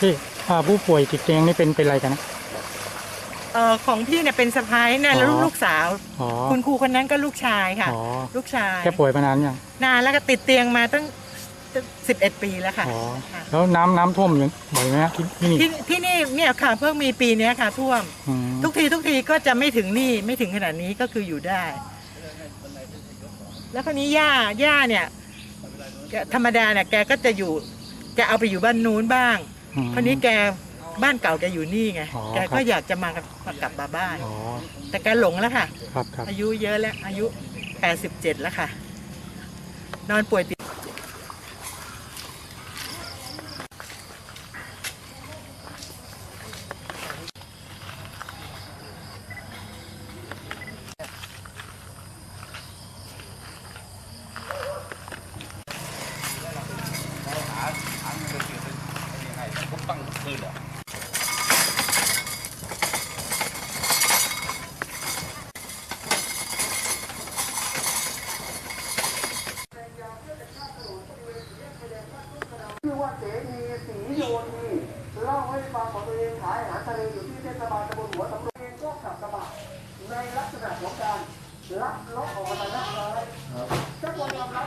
พี่อ่าผู้ป่วยติดเตียงนี่เป็นเป็นอะไรกันนะ เอ่อของพี่เนี่ยเป็นสะพ้ายเนี่ยแล้วอ๋อ ลูกสาว อ๋อคุณครูคนนั้นก็ลูกชายค่ะ อ๋อลูกชายแกป่วยมานานยังนานแล้วก็ติดเตียงมาตั้งสิบเอ็ดปีแล้วค่ะอ๋อค่ะแล้วน้ำน้ำท่วมอยู่บ่อยไหมฮะที่ที่นี่ที่ที่นี่เนี่ยค่ะเพิ่งมีปีเนี้ยค่ะท่วม อืมทุกทีทุกทีก็จะไม่ถึงนี่ไม่ถึงขนาดนี้ก็คืออยู่ได้ แล้วคนนี้ย่าย่าเนี่ยแกธรรมดาเนี่ยแกก็จะอยู่แกเอาไปอยู่บ้านนู้นบ้าง อืมคนนี้แกบ้านเก่าแกอยู่นี่ไง อ๋อแกคก็รับ อยากจะมากมากลับมาบ้าน อ๋อแต่แกหลงแล้วค่ะ ครับครับ อายุเยอะแล้ว อายุ 87 แล้วค่ะ นอนป่วยติด ชื่อว่าเสนีสีโยนีเล่าให้ฟังของตัวเองขายอาหารทะเลอยู่ที่เทศบาลตำบลหัวสำโรงเองก็ขับกระบะในลักษณะของการลักเลาะออกมาทางหน้า